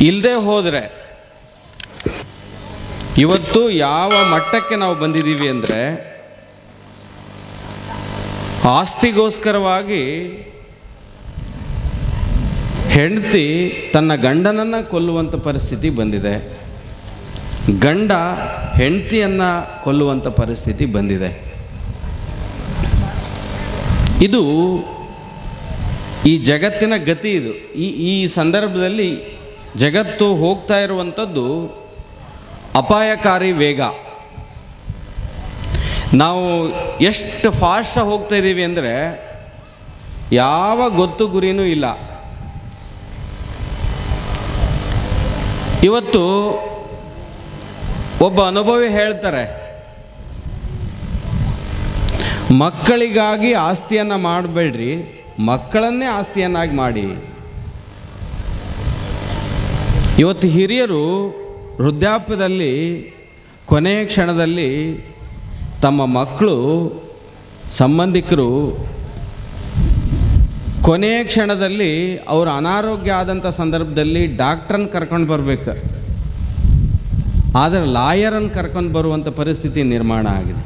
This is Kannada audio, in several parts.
ಇಲ್ಲದೆ ಹೋದರೆ ಇವತ್ತು ಯಾವ ಮಟ್ಟಕ್ಕೆ ನಾವು ಬಂದಿದ್ದೀವಿ ಅಂದರೆ ಆಸ್ತಿಗೋಸ್ಕರವಾಗಿ ಹೆಂಡತಿ ತನ್ನ ಗಂಡನನ್ನು ಕೊಲ್ಲುವಂಥ ಪರಿಸ್ಥಿತಿ ಬಂದಿದೆ. ಗಂಡ ಹೆಂಡತಿಯನ್ನು ಕೊಲ್ಲುವಂಥ ಪರಿಸ್ಥಿತಿ ಬಂದಿದೆ. ಇದು ಈ ಜಗತ್ತಿನ ಗತಿ ಇದು. ಈ ಈ ಸಂದರ್ಭದಲ್ಲಿ ಜಗತ್ತು ಹೋಗ್ತಾ ಇರುವಂಥದ್ದು ಅಪಾಯಕಾರಿ ವೇಗ. ನಾವು ಎಷ್ಟು ಫಾಸ್ಟ್ ಹೋಗ್ತಾ ಇದ್ದೀವಿ ಅಂದರೆ ಯಾವ ಗೊತ್ತು ಗುರಿನೂ ಇಲ್ಲ. ಇವತ್ತು ಒಬ್ಬ ಅನುಭವಿ ಹೇಳ್ತಾರೆ, ಮಕ್ಕಳಿಗಾಗಿ ಆಸ್ತಿಯನ್ನು ಮಾಡಬೇಡ್ರಿ, ಮಕ್ಕಳನ್ನೇ ಆಸ್ತಿಯನ್ನಾಗಿ ಮಾಡಿ. ಇವತ್ತು ಹಿರಿಯರು ವೃದ್ಧಾಪ್ಯದಲ್ಲಿ ಕೊನೆಯ ಕ್ಷಣದಲ್ಲಿ ತಮ್ಮ ಮಕ್ಕಳು, ಸಂಬಂಧಿಕರು ಕೊನೆಯ ಕ್ಷಣದಲ್ಲಿ ಅವರು ಅನಾರೋಗ್ಯ ಆದಂಥ ಸಂದರ್ಭದಲ್ಲಿ ಡಾಕ್ಟ್ರನ್ನ ಕರ್ಕೊಂಡು ಬರಬೇಕು. ಆದರೆ ಲಾಯರನ್ನು ಕರ್ಕೊಂಡು ಬರುವಂಥ ಪರಿಸ್ಥಿತಿ ನಿರ್ಮಾಣ ಆಗಿದೆ.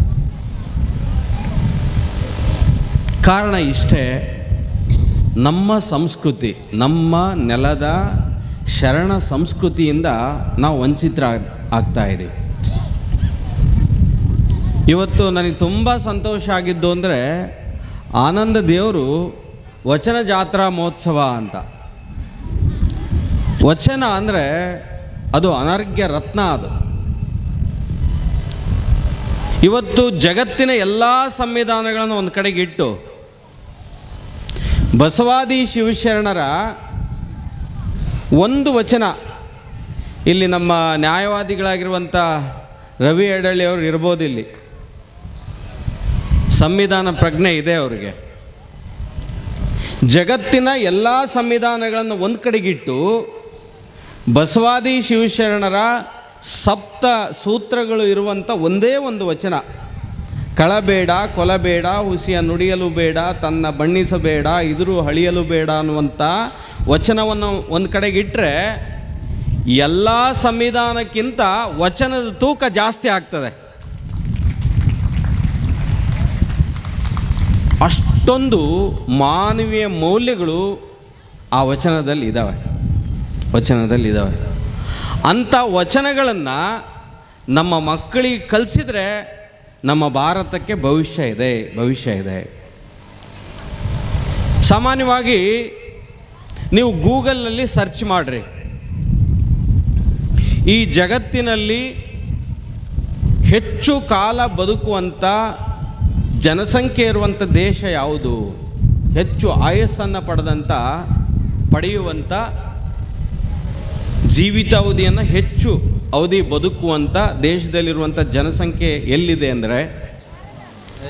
ಕಾರಣ ಇಷ್ಟೇ, ನಮ್ಮ ಸಂಸ್ಕೃತಿ, ನಮ್ಮ ನೆಲದ ಶರಣ ಸಂಸ್ಕೃತಿಯಿಂದ ನಾವು ವಂಚಿತರ ಆಗ್ತಾ ಇದ್ದೀವಿ ಇವತ್ತು ನನಗೆ ತುಂಬ ಸಂತೋಷ ಆಗಿದ್ದು ಅಂದರೆ ಆನಂದ ದೇವರು ವಚನ ಜಾತ್ರಾ ಮಹೋತ್ಸವ ಅಂತ. ವಚನ ಅಂದರೆ ಅದು ಅನರ್ಘ್ಯ ರತ್ನ ಅದು. ಇವತ್ತು ಜಗತ್ತಿನ ಎಲ್ಲ ಸಂವಿಧಾನಗಳನ್ನು ಒಂದು ಕಡೆಗೆ ಇಟ್ಟು ಬಸವಾದಿ ಶಿವಶರಣರ ಒಂದು ವಚನ. ಇಲ್ಲಿ ನಮ್ಮ ನ್ಯಾಯವಾದಿಗಳಾಗಿರುವಂಥ ರವಿ ಎಡಳ್ಳಿ ಅವರು ಇರ್ಬೋದು ಇಲ್ಲಿ. ಸಂವಿಧಾನ ಪ್ರಜ್ಞೆ ಇದೆ ಅವರಿಗೆ. ಜಗತ್ತಿನ ಎಲ್ಲ ಸಂವಿಧಾನಗಳನ್ನು ಒಂದು ಕಡೆಗಿಟ್ಟು ಬಸವಾದಿ ಶಿವಶರಣರ ಸಪ್ತ ಸೂತ್ರಗಳು ಇರುವಂಥ ಒಂದೇ ಒಂದು ವಚನ. ಕಳಬೇಡ, ಕೊಲಬೇಡ, ಹುಸಿಯ ನುಡಿಯಲು ಬೇಡ, ತನ್ನ ಬಣ್ಣಿಸಬೇಡ, ಇದರು ಹಳಿಯಲು ಬೇಡ ಅನ್ನುವಂಥ ವಚನವನ್ನು ಒಂದು ಕಡೆಗೆ ಇಟ್ಟರೆ ಎಲ್ಲ ಸಂವಿಧಾನಕ್ಕಿಂತ ವಚನದ ತೂಕ ಜಾಸ್ತಿ ಆಗ್ತದೆ. ಅಷ್ಟೊಂದು ಮಾನವೀಯ ಮೌಲ್ಯಗಳು ಆ ವಚನದಲ್ಲಿ ಇದ್ದಾವೆ ವಚನದಲ್ಲಿ ಇದ್ದಾವೆ ಅಂಥ ವಚನಗಳನ್ನು ನಮ್ಮ ಮಕ್ಕಳಿಗೆ ಕಲಿಸಿದ್ರೆ ನಮ್ಮ ಭಾರತಕ್ಕೆ ಭವಿಷ್ಯ ಇದೆ ಭವಿಷ್ಯ ಇದೆ. ಸಾಮಾನ್ಯವಾಗಿ ನೀವು ಗೂಗಲ್ನಲ್ಲಿ ಸರ್ಚ್ ಮಾಡಿರಿ. ಈ ಜಗತ್ತಿನಲ್ಲಿ ಹೆಚ್ಚು ಕಾಲ ಬದುಕುವಂಥ ಜನಸಂಖ್ಯೆ ಇರುವಂಥ ದೇಶ ಯಾವುದು? ಹೆಚ್ಚು ಆಯಸ್ಸನ್ನು ಪಡೆದಂಥ ಪಡೆಯುವಂಥ ಜೀವಿತಾವಧಿಯನ್ನು ಹೆಚ್ಚು ಅವಧಿ ಬದುಕುವಂಥ ದೇಶದಲ್ಲಿರುವಂಥ ಜನಸಂಖ್ಯೆ ಎಲ್ಲಿದೆ ಅಂದರೆ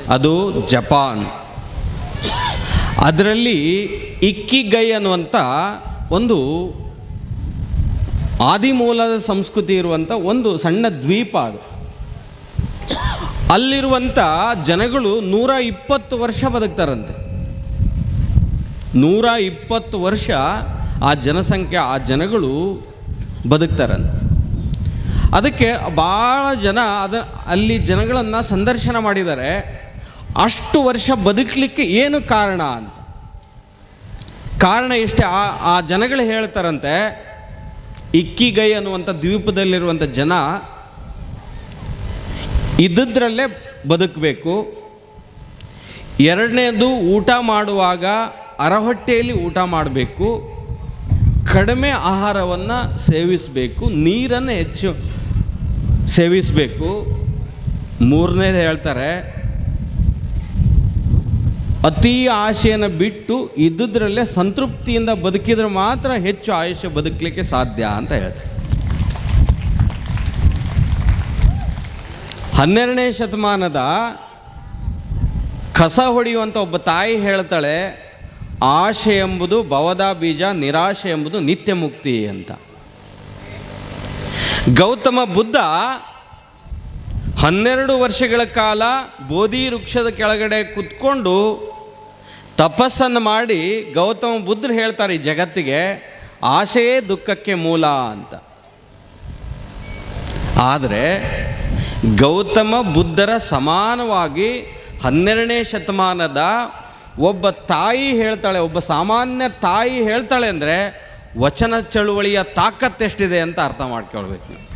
ಅದು ಜಪಾನ್. ಅದರಲ್ಲಿ ಇಕ್ಕಿಗೈ ಅನ್ನುವಂಥ ಒಂದು ಆದಿಮೂಲದ ಸಂಸ್ಕೃತಿ ಇರುವಂಥ ಒಂದು ಸಣ್ಣ ದ್ವೀಪ ಅದು. ಅಲ್ಲಿರುವಂಥ ಜನಗಳು ನೂರ ಇಪ್ಪತ್ತು ವರ್ಷ ಬದುಕ್ತಾರಂತೆ. ನೂರ ಇಪ್ಪತ್ತು ವರ್ಷ ಆ ಜನಸಂಖ್ಯೆ, ಆ ಜನಗಳು ಬದುಕ್ತಾರಂತೆ. ಅದಕ್ಕೆ ಭಾಳ ಜನ ಅದ ಅಲ್ಲಿ ಜನಗಳನ್ನು ಸಂದರ್ಶನ ಮಾಡಿದ್ದಾರೆ. ಅಷ್ಟು ವರ್ಷ ಬದುಕಲಿಕ್ಕೆ ಏನು ಕಾರಣ ಅಂತ? ಕಾರಣ ಇಷ್ಟೇ ಆ ಆ ಜನಗಳು ಹೇಳ್ತಾರಂತೆ, ಇಕ್ಕಿಗೈ ಅನ್ನುವಂಥ ದ್ವೀಪದಲ್ಲಿರುವಂಥ ಜನ ಇದ್ದದ್ರಲ್ಲೇ ಬದುಕಬೇಕು. ಎರಡನೇದು ಊಟ ಮಾಡುವಾಗ ಅರಹೊಟ್ಟೆಯಲ್ಲಿ ಊಟ ಮಾಡಬೇಕು. ಕಡಿಮೆ ಆಹಾರವನ್ನು ಸೇವಿಸಬೇಕು, ನೀರನ್ನು ಹೆಚ್ಚು ಸೇವಿಸಬೇಕು. ಮೂರನೇದು ಹೇಳ್ತಾರೆ ಅತಿ ಆಶೆಯನ್ನು ಬಿಟ್ಟು ಇದ್ದುದರಲ್ಲೇ ಸಂತೃಪ್ತಿಯಿಂದ ಬದುಕಿದ್ರೆ ಮಾತ್ರ ಹೆಚ್ಚು ಆಯುಷ್ಯ ಬದುಕಲಿಕ್ಕೆ ಸಾಧ್ಯ ಅಂತ ಹೇಳ್ತಾರೆ. ಹನ್ನೆರಡನೇ ಶತಮಾನದ ಕಸ ಹೊಡೆಯುವಂಥ ಒಬ್ಬ ತಾಯಿ ಹೇಳ್ತಾಳೆ, ಆಶೆ ಎಂಬುದು ಭವದ ಬೀಜ, ನಿರಾಶೆ ಎಂಬುದು ನಿತ್ಯ ಮುಕ್ತಿ ಅಂತ. ಗೌತಮ ಬುದ್ಧ ಹನ್ನೆರಡು ವರ್ಷಗಳ ಕಾಲ ಬೋಧಿ ವೃಕ್ಷದ ಕೆಳಗಡೆ ಕುತ್ಕೊಂಡು ತಪಸ್ಸನ್ನು ಮಾಡಿ ಗೌತಮ ಬುದ್ಧರು ಹೇಳ್ತಾರೆ ಈ ಜಗತ್ತಿಗೆ ಆಶೆಯೇ ದುಃಖಕ್ಕೆ ಮೂಲ ಅಂತ. ಆದರೆ ಗೌತಮ ಬುದ್ಧರ ಸಮಾನವಾಗಿ ಹನ್ನೆರಡನೇ ಶತಮಾನದ ಒಬ್ಬ ತಾಯಿ ಹೇಳ್ತಾಳೆ, ಒಬ್ಬ ಸಾಮಾನ್ಯ ತಾಯಿ ಹೇಳ್ತಾಳೆ ಅಂದರೆ ವಚನ ಚಳುವಳಿಯ ತಾಕತ್ತೆಷ್ಟಿದೆ ಅಂತ ಅರ್ಥ ಮಾಡ್ಕೊಳ್ಬೇಕು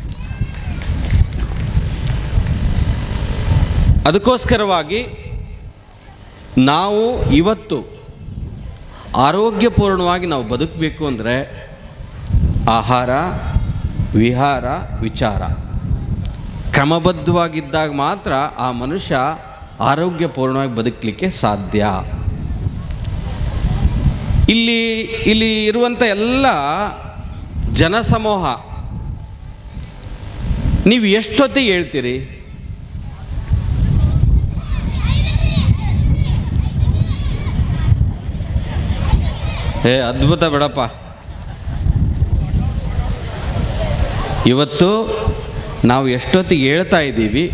ಅದಕ್ಕೋಸ್ಕರವಾಗಿ ನಾವು ಇವತ್ತು ಆರೋಗ್ಯಪೂರ್ಣವಾಗಿ ನಾವು ಬದುಕಬೇಕು ಅಂದರೆ ಆಹಾರ, ವಿಹಾರ, ವಿಚಾರ. ಕ್ರಮಬದ್ಧವಾಗಿದ್ದಾಗ ಮಾತ್ರ ಆ ಮನುಷ್ಯ ಆರೋಗ್ಯಪೂರ್ಣವಾಗಿ ಬದುಕಲಿಕ್ಕೆ ಸಾಧ್ಯ. ಇಲ್ಲಿ ಇಲ್ಲಿ ಇರುವಂಥ ಎಲ್ಲ ಜನಸಮೂಹ, ನೀವು ಎಷ್ಟೊತ್ತಿಗೆ ಹೇಳ್ತೀರಿ? ಏ, ಅದ್ಭುತ ಬಿಡಪ್ಪ. ಇವತ್ತು ನಾವು ಎಷ್ಟೊತ್ತಿಗೆ ಹೇಳ್ತಾ ಇದ್ದೀವಿ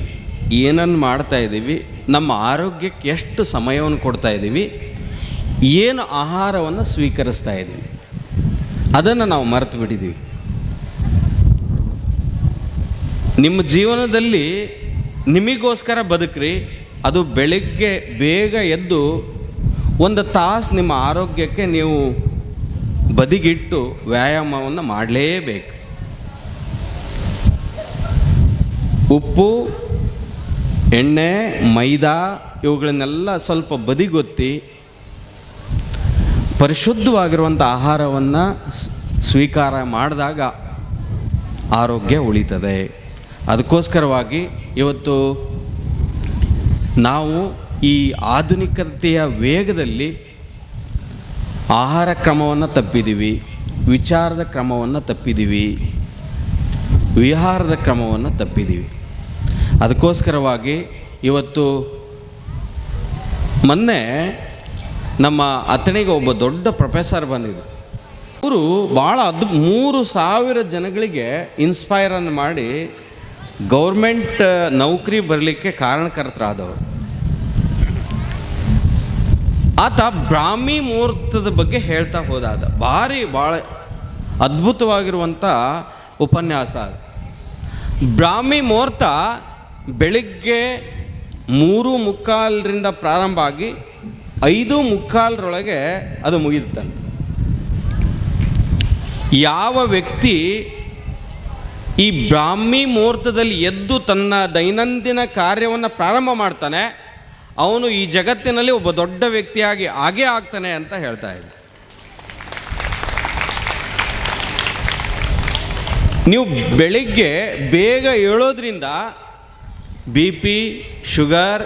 ಏನನ್ನು ಮಾಡ್ತಾ ಇದ್ದೀವಿ, ನಮ್ಮ ಆರೋಗ್ಯಕ್ಕೆ ಎಷ್ಟು ಸಮಯವನ್ನು ಕೊಡ್ತಾ ಇದ್ದೀವಿ, ಏನು ಆಹಾರವನ್ನು ಸ್ವೀಕರಿಸ್ತಾ ಇದ್ದೀವಿ. ಅದನ್ನು ನಾವು ಮರೆತು ಬಿಟ್ಟಿದ್ದೀವಿ. ನಿಮ್ಮ ಜೀವನದಲ್ಲಿ ನಿಮಗೋಸ್ಕರ ಬದುಕ್ರಿ, ಅದು ಬೆಳಿಗ್ಗೆ ಬೇಗ ಎದ್ದು ಒಂದು ತಾಸು ನಿಮ್ಮ ಆರೋಗ್ಯಕ್ಕೆ ನೀವು ಬದಿಗಿಟ್ಟು ವ್ಯಾಯಾಮವನ್ನು ಮಾಡಲೇಬೇಕು. ಉಪ್ಪು, ಎಣ್ಣೆ, ಮೈದಾ ಇವುಗಳನ್ನೆಲ್ಲ ಸ್ವಲ್ಪ ಬದಿಗೊತ್ತಿ ಪರಿಶುದ್ಧವಾಗಿರುವಂಥ ಆಹಾರವನ್ನು ಸ್ವೀಕಾರ ಮಾಡಿದಾಗ ಆರೋಗ್ಯ ಉಳಿತದೆ. ಅದಕ್ಕೋಸ್ಕರವಾಗಿ ಇವತ್ತು ನಾವು ಈ ಆಧುನಿಕತೆಯ ವೇಗದಲ್ಲಿ ಆಹಾರ ಕ್ರಮವನ್ನು ತಪ್ಪಿದ್ದೀವಿ ವಿಚಾರದ ಕ್ರಮವನ್ನು ತಪ್ಪಿದ್ದೀವಿ ವಿಹಾರದ ಕ್ರಮವನ್ನು ತಪ್ಪಿದ್ದೀವಿ ಅದಕ್ಕೋಸ್ಕರವಾಗಿ ಇವತ್ತು ಮೊನ್ನೆ ನಮ್ಮ ಅತಣಿಗೆ ಒಬ್ಬ ದೊಡ್ಡ ಪ್ರೊಫೆಸರ್ ಬಂದಿದ್ದರು ಅವರು ಭಾಳ ಅದು ಮೂರು ಸಾವಿರ ಜನಗಳಿಗೆ ಇನ್ಸ್ಪೈರನ್ನು ಮಾಡಿ ಗೌರ್ಮೆಂಟ್ ನೌಕರಿ ಬರಲಿಕ್ಕೆ ಕಾರಣಕರ್ತರಾದವರು. ಆತ ಬ್ರಾಹ್ಮಿ ಮುಹೂರ್ತದ ಬಗ್ಗೆ ಹೇಳ್ತಾ ಹೋದಾದ. ಭಾರಿ ಭಾಳ ಅದ್ಭುತವಾಗಿರುವಂಥ ಉಪನ್ಯಾಸ ಅದು. ಬ್ರಾಹ್ಮಿ ಮುಹೂರ್ತ ಬೆಳಿಗ್ಗೆ ಮೂರು ಮುಕ್ಕಾಲರಿಂದ ಪ್ರಾರಂಭ ಆಗಿ ಐದು ಮುಕ್ಕಾಲರೊಳಗೆ ಅದು ಮುಗಿಯುತ್ತಂತೆ. ಯಾವ ವ್ಯಕ್ತಿ ಈ ಬ್ರಾಹ್ಮಿ ಮುಹೂರ್ತದಲ್ಲಿ ಎದ್ದು ತನ್ನ ದೈನಂದಿನ ಕಾರ್ಯವನ್ನು ಪ್ರಾರಂಭ ಮಾಡ್ತಾನೆ ಅವನು ಈ ಜಗತ್ತಿನಲ್ಲಿ ಒಬ್ಬ ದೊಡ್ಡ ವ್ಯಕ್ತಿಯಾಗಿ ಆಗೇ ಆಗ್ತಾನೆ ಅಂತ ಹೇಳ್ತಾ ಇದ್ದ. ನೀವು ಬೆಳಿಗ್ಗೆ ಬೇಗ ಏಳೋದ್ರಿಂದ ಬಿ ಪಿ, ಶುಗರ್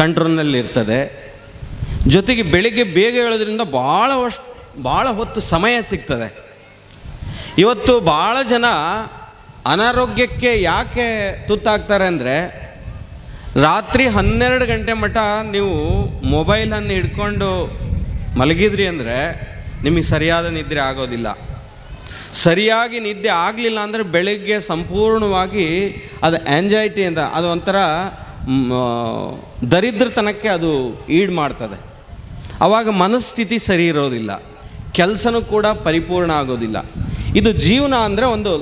ಕಂಟ್ರೋಲ್ನಲ್ಲಿರ್ತದೆ ಜೊತೆಗೆ ಬೆಳಿಗ್ಗೆ ಬೇಗ ಹೇಳೋದ್ರಿಂದ ಭಾಳ ವರ್ಷ ಭಾಳ ಹೊತ್ತು ಸಮಯ ಸಿಗ್ತದೆ. ಇವತ್ತು ಭಾಳ ಜನ ಅನಾರೋಗ್ಯಕ್ಕೆ ಯಾಕೆ ತುತ್ತಾಗ್ತಾರೆ ಅಂದರೆ ರಾತ್ರಿ ಹನ್ನೆರಡು ಗಂಟೆ ಮಟ್ಟ ನೀವು ಮೊಬೈಲನ್ನು ಹಿಡ್ಕೊಂಡು ಮಲಗಿದ್ರಿ ಅಂದರೆ ನಿಮಗೆ ಸರಿಯಾದ ನಿದ್ರೆ ಆಗೋದಿಲ್ಲ. ಸರಿಯಾಗಿ ನಿದ್ದೆ ಆಗಲಿಲ್ಲ ಅಂದರೆ ಬೆಳಗ್ಗೆ ಸಂಪೂರ್ಣವಾಗಿ ಅದು ಆ್ಯಂಜೈಟಿ ಅಂತ, ಅದು ಒಂಥರ ದರಿದ್ರತನಕ್ಕೆ ಅದು ಈಡ್ ಮಾಡ್ತದೆ. ಆವಾಗ ಮನಸ್ಥಿತಿ ಸರಿ ಇರೋದಿಲ್ಲ. ಕೆಲಸನೂ ಕೂಡ ಪರಿಪೂರ್ಣ ಆಗೋದಿಲ್ಲ. ಇದು ಜೀವನ ಅಂದರೆ ಒಂದು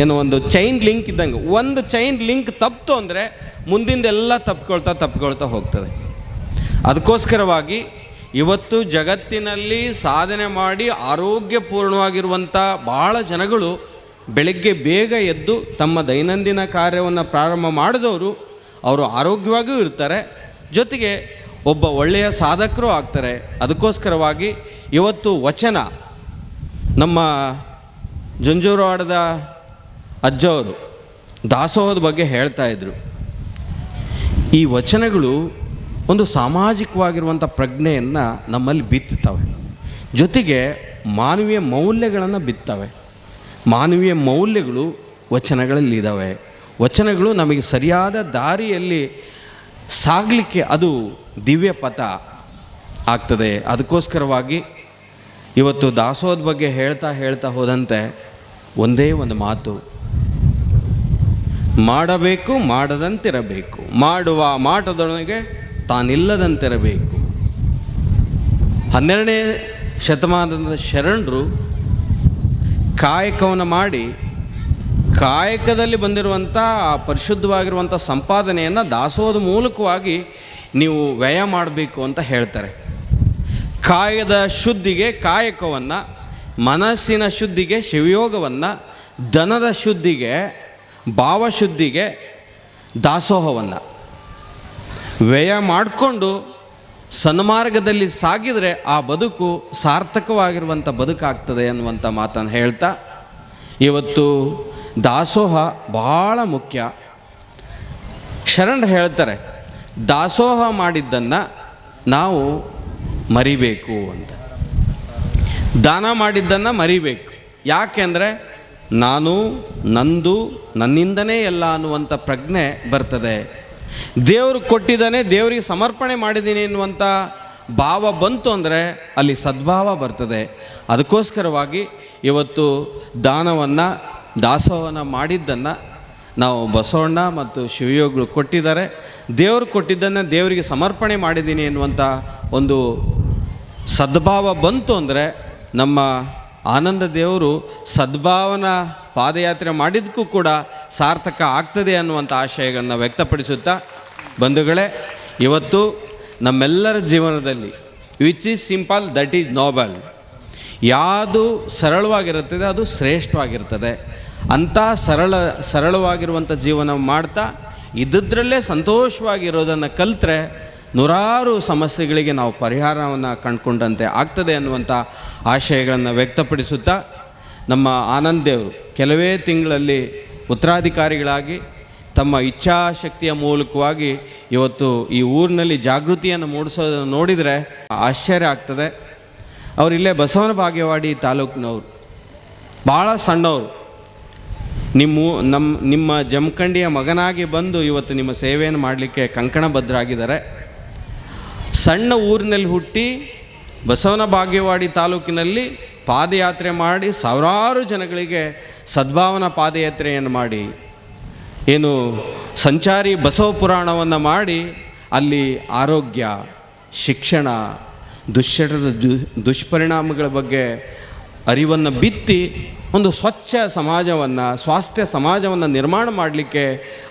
ಏನು ಒಂದು ಚೈನ್ ಲಿಂಕ್ ಇದ್ದಂಗೆ. ಒಂದು ಚೈನ್ ಲಿಂಕ್ ತಪ್ಪಿತು ಅಂದರೆ ಮುಂದಿಂದೆಲ್ಲ ತಪ್ಕೊಳ್ತಾ ತಪ್ಕೊಳ್ತಾ ಹೋಗ್ತದೆ. ಅದಕ್ಕೋಸ್ಕರವಾಗಿ ಇವತ್ತು ಜಗತ್ತಿನಲ್ಲಿ ಸಾಧನೆ ಮಾಡಿ ಆರೋಗ್ಯಪೂರ್ಣವಾಗಿರುವಂಥ ಭಾಳ ಜನಗಳು ಬೆಳಗ್ಗೆ ಬೇಗ ಎದ್ದು ತಮ್ಮ ದೈನಂದಿನ ಕಾರ್ಯವನ್ನು ಪ್ರಾರಂಭ ಮಾಡಿದವರು ಅವರು ಆರೋಗ್ಯವಾಗಿಯೂ ಇರ್ತಾರೆ. ಜೊತೆಗೆ ಒಬ್ಬ ಒಳ್ಳೆಯ ಸಾಧಕರು ಆಗ್ತಾರೆ. ಅದಕ್ಕೋಸ್ಕರವಾಗಿ ಇವತ್ತು ವಚನ ನಮ್ಮ ಜಂಜೂರವಾಡದ ಅಜ್ಜವರು ದಾಸೋಹದ ಬಗ್ಗೆ ಹೇಳ್ತಾ ಇದ್ರು. ಈ ವಚನಗಳು ಒಂದು ಸಾಮಾಜಿಕವಾಗಿರುವಂಥ ಪ್ರಜ್ಞೆಯನ್ನು ನಮ್ಮಲ್ಲಿ ಬಿತ್ತುತ್ತವೆ. ಜೊತೆಗೆ ಮಾನವೀಯ ಮೌಲ್ಯಗಳನ್ನು ಬಿತ್ತವೆ. ಮಾನವೀಯ ಮೌಲ್ಯಗಳು ವಚನಗಳಲ್ಲಿ ಇದ್ದಾವೆ ವಚನಗಳು ನಮಗೆ ಸರಿಯಾದ ದಾರಿಯಲ್ಲಿ ಸಾಗಲಿಕ್ಕೆ ಅದು ದಿವ್ಯ ಪಥ ಆಗ್ತದೆ. ಅದಕ್ಕೋಸ್ಕರವಾಗಿ ಇವತ್ತು ದಾಸೋಹದ ಬಗ್ಗೆ ಹೇಳ್ತಾ ಹೇಳ್ತಾ ಹೋದಂತೆ ಒಂದೇ ಒಂದು ಮಾತು. ಮಾಡಬೇಕು, ಮಾಡದಂತಿರಬೇಕು. ಮಾಡುವ ಮಾಟದೊಳಗೆ ತಾನಿಲ್ಲದಂತಿರಬೇಕು. ಹನ್ನೆರಡನೇ ಶತಮಾನದ ಶರಣರು ಕಾಯಕವನ್ನು ಮಾಡಿ ಕಾಯಕದಲ್ಲಿ ಬಂದಿರುವಂಥ ಪರಿಶುದ್ಧವಾಗಿರುವಂಥ ಸಂಪಾದನೆಯನ್ನು ದಾಸೋಹದ ಮೂಲಕವಾಗಿ ನೀವು ವ್ಯಯ ಮಾಡಬೇಕು ಅಂತ ಹೇಳ್ತಾರೆ. ಕಾಯದ ಶುದ್ಧಿಗೆ ಕಾಯಕವನ್ನು, ಮನಸ್ಸಿನ ಶುದ್ಧಿಗೆ ಶಿವಯೋಗವನ್ನು ದನದ ಶುದ್ಧಿಗೆ ಭಾವಶುದ್ಧಿಗೆ ದಾಸೋಹವನ್ನು. ವ್ಯಯ ಮಾಡಿಕೊಂಡು ಸನ್ಮಾರ್ಗದಲ್ಲಿ ಸಾಗಿದರೆ ಆ ಬದುಕು ಸಾರ್ಥಕವಾಗಿರುವಂಥ ಬದುಕಾಗ್ತದೆ ಅನ್ನುವಂಥ ಮಾತನ್ನು ಹೇಳ್ತಾ, ಇವತ್ತು ದಾಸೋಹ ಭಾಳ ಮುಖ್ಯ. ಶರಣರು ಹೇಳ್ತಾರೆ, ದಾಸೋಹ ಮಾಡಿದ್ದನ್ನು ನಾವು ಮರಿಬೇಕು ಅಂತ. ದಾನ ಮಾಡಿದ್ದನ್ನು ಮರಿಬೇಕು. ಯಾಕೆಂದರೆ ನಾನು, ನಂದು, ನನ್ನಿಂದನೇ ಎಲ್ಲ ಅನ್ನುವಂಥ ಪ್ರಜ್ಞೆ ಬರ್ತದೆ. ದೇವರು ಕೊಟ್ಟಿದ್ದಾನೆ, ದೇವರಿಗೆ ಸಮರ್ಪಣೆ ಮಾಡಿದ್ದೀನಿ ಎನ್ನುವಂಥ ಭಾವ ಬಂತು ಅಂದರೆ ಅಲ್ಲಿ ಸದ್ಭಾವ ಬರ್ತದೆ. ಅದಕ್ಕೋಸ್ಕರವಾಗಿ ಇವತ್ತು ದಾನವನ್ನು, ದಾಸೋಹನ ಮಾಡಿದ್ದನ್ನು ನಾವು ಬಸವಣ್ಣ ಮತ್ತು ಶಿವಯೋಗಿಗಳು ಕೊಟ್ಟಿದ್ದಾರೆ. ದೇವರು ಕೊಟ್ಟಿದ್ದನ್ನು ದೇವರಿಗೆ ಸಮರ್ಪಣೆ ಮಾಡಿದ್ದೀನಿ ಎನ್ನುವಂಥ ಒಂದು ಸದ್ಭಾವ ಬಂತು ಅಂದರೆ ನಮ್ಮ ಆನಂದ ದೇವರು ಸದ್ಭಾವನ ಪಾದಯಾತ್ರೆ ಮಾಡಿದ್ದಕ್ಕೂ ಕೂಡ ಸಾರ್ಥಕ ಆಗ್ತದೆ ಅನ್ನುವಂಥ ಆಶಯಗಳನ್ನು ವ್ಯಕ್ತಪಡಿಸುತ್ತಾ ಬಂಧುಗಳೇ, ಇವತ್ತು ನಮ್ಮೆಲ್ಲರ ಜೀವನದಲ್ಲಿ which is simple that is noble ಯಾವುದು ಸರಳವಾಗಿರುತ್ತದೆ, ಅದು ಶ್ರೇಷ್ಠವಾಗಿರ್ತದೆ ಅಂಥ ಸರಳ, ಸರಳವಾಗಿರುವಂಥ ಜೀವನ ಮಾಡ್ತಾ, ಇದ್ದದ್ರಲ್ಲೇ ಸಂತೋಷವಾಗಿರೋದನ್ನು ಕಲಿತ್ರೆ ನೂರಾರು ಸಮಸ್ಯೆಗಳಿಗೆ ನಾವು ಪರಿಹಾರವನ್ನು ಕಂಡುಕೊಂಡಂತೆ ಆಗ್ತದೆ ಅನ್ನುವಂಥ ಆಶಯಗಳನ್ನು ವ್ಯಕ್ತಪಡಿಸುತ್ತಾ ನಮ್ಮ ಆನಂದ್ ದೇವರು ಕೆಲವೇ ತಿಂಗಳಲ್ಲಿ ಉತ್ತರಾಧಿಕಾರಿಗಳಾಗಿ ತಮ್ಮ ಇಚ್ಛಾಶಕ್ತಿಯ ಮೂಲಕವಾಗಿ ಇವತ್ತು ಈ ಊರಿನಲ್ಲಿ ಜಾಗೃತಿಯನ್ನು ಮೂಡಿಸೋದನ್ನು ನೋಡಿದರೆ ಆಶ್ಚರ್ಯ ಆಗ್ತದೆ. ಅವರಿಲ್ಲೇ ಬಸವನ ಭಾಗ್ಯವಾಡಿ ತಾಲೂಕಿನವರು. ಭಾಳ ಸಣ್ಣವರು. ನಿಮ್ಮ ನಮ್ಮ ನಿಮ್ಮ ಜಮಖಂಡಿಯ ಮಗನಾಗಿ ಬಂದು ಇವತ್ತು ನಿಮ್ಮ ಸೇವೆಯನ್ನು ಮಾಡಲಿಕ್ಕೆ ಕಂಕಣಬದ್ಧರಾಗಿದ್ದಾರೆ ಸಣ್ಣ ಊರಿನಲ್ಲಿ ಹುಟ್ಟಿ ಬಸವನ ಭಾಗ್ಯವಾಡಿ ತಾಲೂಕಿನಲ್ಲಿ ಪಾದಯಾತ್ರೆ ಮಾಡಿ ಸಾವಿರಾರು ಜನಗಳಿಗೆ ಸದ್ಭಾವನಾ ಪಾದಯಾತ್ರೆಯನ್ನು ಮಾಡಿ. ಏನು ಸಂಚಾರಿ ಬಸವ ಪುರಾಣವನ್ನು ಮಾಡಿ ಅಲ್ಲಿ ಆರೋಗ್ಯ, ಶಿಕ್ಷಣ, ದುಶ್ಚಟದ ದುಷ್ಪರಿಣಾಮಗಳ ಬಗ್ಗೆ ಅರಿವನ್ನು ಬಿತ್ತಿ ಒಂದು ಸ್ವಚ್ಛ ಸಮಾಜವನ್ನು, ಸ್ವಾಸ್ಥ್ಯ ಸಮಾಜವನ್ನು ನಿರ್ಮಾಣ ಮಾಡಲಿಕ್ಕೆ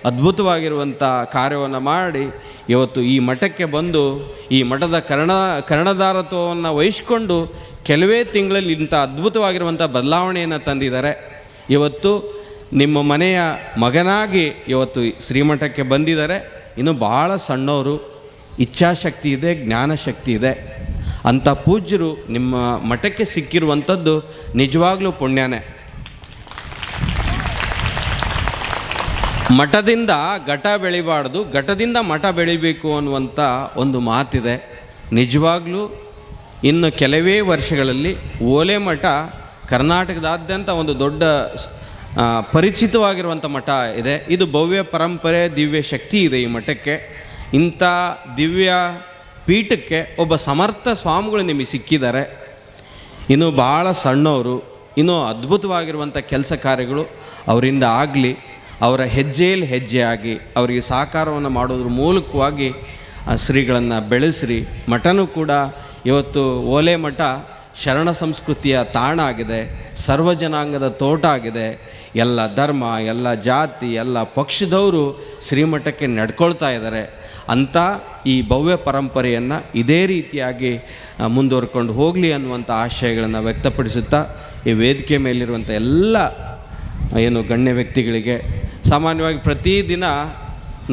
ಅದ್ಭುತವಾಗಿರುವಂಥ ಕಾರ್ಯವನ್ನು ಮಾಡಿ ಇವತ್ತು ಈ ಮಠಕ್ಕೆ ಬಂದು, ಈ ಮಠದ ಕರ್ಣ, ಕರ್ಣಧಾರತ್ವವನ್ನು ವಹಿಸಿಕೊಂಡು ಕೆಲವೇ ತಿಂಗಳಲ್ಲಿ ಇಂಥ ಅದ್ಭುತವಾಗಿರುವಂಥ ಬದಲಾವಣೆಯನ್ನು ತಂದಿದ್ದಾರೆ. ಇವತ್ತು ನಿಮ್ಮ ಮನೆಯ ಮಗನಾಗಿ ಇವತ್ತು ಶ್ರೀಮಠಕ್ಕೆ ಬಂದಿದ್ದಾರೆ. ಇನ್ನು ಭಾಳ ಸಣ್ಣವರು ಇಚ್ಛಾಶಕ್ತಿ ಇದೆ, ಜ್ಞಾನಶಕ್ತಿ ಇದೆ. ಅಂಥ ಪೂಜ್ಯರು ನಿಮ್ಮ ಮಠಕ್ಕೆ ಸಿಕ್ಕಿರುವಂಥದ್ದು ನಿಜವಾಗ್ಲೂ ಪುಣ್ಯನೇ. ಮಠದಿಂದ ಘಟ ಬೆಳಿಬಾರ್ದು, ಘಟದಿಂದ ಮಠ ಬೆಳಿಬೇಕು ಅನ್ನುವಂಥ ಒಂದು ಮಾತಿದೆ. ನಿಜವಾಗ್ಲೂ ಇನ್ನು ಕೆಲವೇ ವರ್ಷಗಳಲ್ಲಿ ಓಲೆ ಮಠ ಕರ್ನಾಟಕದಾದ್ಯಂತ ಒಂದು ದೊಡ್ಡ ಪರಿಚಿತವಾಗಿರುವಂಥ ಮಠ ಇದೆ. ಇದು ಭವ್ಯ ಪರಂಪರೆ, ದಿವ್ಯ ಶಕ್ತಿ ಇದೆ ಈ ಮಠಕ್ಕೆ. ಇಂಥ ದಿವ್ಯ ಪೀಠಕ್ಕೆ ಒಬ್ಬ ಸಮರ್ಥ ಸ್ವಾಮಿಗಳು ನಿಮಗೆ ಸಿಕ್ಕಿದ್ದಾರೆ. ಇನ್ನು ಭಾಳ ಸಣ್ಣವರು, ಇನ್ನೂ ಅದ್ಭುತವಾಗಿರುವಂಥ ಕೆಲಸ ಕಾರ್ಯಗಳು ಅವರಿಂದ ಆಗಲಿ, ಅವರ ಹೆಜ್ಜೆಯಲ್ಲಿ ಹೆಜ್ಜೆಯಾಗಿ ಅವರಿಗೆ ಸಹಕಾರವನ್ನು ಮಾಡೋದ್ರ ಮೂಲಕವಾಗಿ ಆ ಶ್ರೀಗಳನ್ನು ಬೆಳೆಸ್ರಿ. ಮಠನೂ ಕೂಡ ಇವತ್ತು ಓಲೆ ಮಠ ಶರಣ ಸಂಸ್ಕೃತಿಯ ತಾಣ ಆಗಿದೆ, ಸರ್ವ ಜನಾಂಗದ ತೋಟ ಆಗಿದೆ. ಎಲ್ಲ ಧರ್ಮ, ಎಲ್ಲ ಜಾತಿ, ಎಲ್ಲ ಪಕ್ಷದವರು ಶ್ರೀಮಠಕ್ಕೆ ನಡ್ಕೊಳ್ತಾ ಇದ್ದಾರೆ. ಅಂಥ ಈ ಭವ್ಯ ಪರಂಪರೆಯನ್ನು ಇದೇ ರೀತಿಯಾಗಿ ಮುಂದುವರ್ಕೊಂಡು ಹೋಗಲಿ ಅನ್ನುವಂಥ ಆಶಯಗಳನ್ನು ವ್ಯಕ್ತಪಡಿಸುತ್ತಾ, ಈ ವೇದಿಕೆ ಮೇಲಿರುವಂಥ ಎಲ್ಲ ಏನು ಗಣ್ಯ ವ್ಯಕ್ತಿಗಳಿಗೆ, ಸಾಮಾನ್ಯವಾಗಿ ಪ್ರತಿದಿನ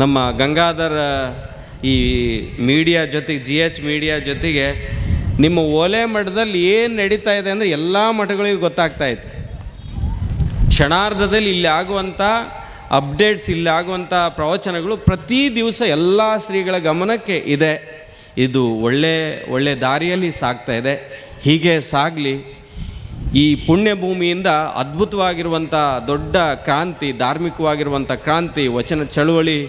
ನಮ್ಮ ಗಂಗಾಧರ, ಈ ಮೀಡಿಯಾ ಜೊತೆಗೆ ಜಿ ಎಚ್ ಮೀಡಿಯಾ ಜೊತೆಗೆ ನಿಮ್ಮ ಓಲೆ ಮಠದಲ್ಲಿ ಏನು ನಡೀತಾ ಇದೆ ಅಂದರೆ ಎಲ್ಲ ಮಠಗಳಿಗೂ ಗೊತ್ತಾಗ್ತಾ ಇದೆ ಕ್ಷಣಾರ್ಧದಲ್ಲಿ ಇಲ್ಲಿ ಆಗುವಂಥ ಅಪ್ಡೇಟ್ಸ್ ಇಲ್ಲಿ ಆಗುವಂಥ ಪ್ರವಚನಗಳು ಪ್ರತಿ ದಿವಸ ಎಲ್ಲ ಶ್ರೀಗಳ ಗಮನಕ್ಕೆ ಇದೆ. ಇದು ಒಳ್ಳೆ ಒಳ್ಳೆ ದಾರಿಯಲ್ಲಿ ಸಾಗ್ತಾ ಇದೆ. ಹೀಗೆ ಸಾಗಲಿ ಈ ಪುಣ್ಯ ಭೂಮಿಯಿಂದ ಅದ್ಭುತವಾಗಿರುವಂಥ ದೊಡ್ಡ ಕ್ರಾಂತಿ ಧಾರ್ಮಿಕವಾಗಿರುವಂಥ ಕ್ರಾಂತಿ, ವಚನ ಚಳುವಳಿ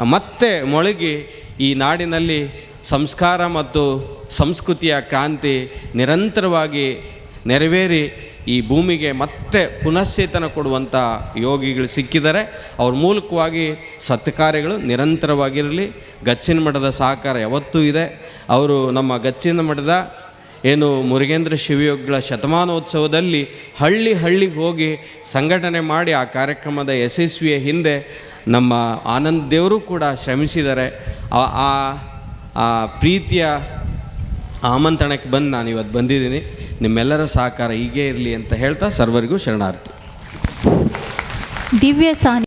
ಮತ್ತೆ ಮೊಳಗಿ ಈ ನಾಡಿನಲ್ಲಿ ಸಂಸ್ಕಾರ ಮತ್ತು ಸಂಸ್ಕೃತಿಯ ಕ್ರಾಂತಿ ನಿರಂತರವಾಗಿ ನೆರವೇರಿ ಈ ಭೂಮಿಗೆ ಮತ್ತೆ ಪುನಶ್ಚೇತನ ಕೊಡುವಂಥ ಯೋಗಿಗಳು ಸಿಕ್ಕಿದ್ದಾರೆ ಅವ್ರ ಮೂಲಕವಾಗಿ ಸತ್ಕಾರ್ಯಗಳು ನಿರಂತರವಾಗಿರಲಿ. ಗಚ್ಚಿನ ಮಠದ ಸಹಕಾರ ಯಾವತ್ತೂ ಇದೆ. ಅವರು ನಮ್ಮ ಗಚ್ಚಿನ ಮಠದ ಏನು ಮುರುಗೇಂದ್ರ ಶಿವಯೋಗಿಗಳ ಶತಮಾನೋತ್ಸವದಲ್ಲಿ ಹಳ್ಳಿ ಹಳ್ಳಿಗೆ ಹೋಗಿ ಸಂಘಟನೆ ಮಾಡಿ ಆ ಕಾರ್ಯಕ್ರಮದ ಯಶಸ್ವಿಯ ಹಿಂದೆ ನಮ್ಮ ಆನಂದ್ ದೇವರು ಕೂಡ ಶ್ರಮಿಸಿದ್ದಾರೆ. ಆ- ಪ್ರೀತಿಯ ಆಮಂತ್ರಣಕ್ಕೆ ಬಂದು ನಾನು ಇವತ್ತು ಬಂದಿದ್ದೀನಿ. ನಿಮ್ಮೆಲ್ಲರ ಸಹಕಾರ ಹೀಗೇ ಇರಲಿ ಅಂತ ಹೇಳ್ತಾ ಸರ್ವರಿಗೂ ಶರಣಾರ್ಥಿ. ದಿವ್ಯ ಸಾನ್ನಿ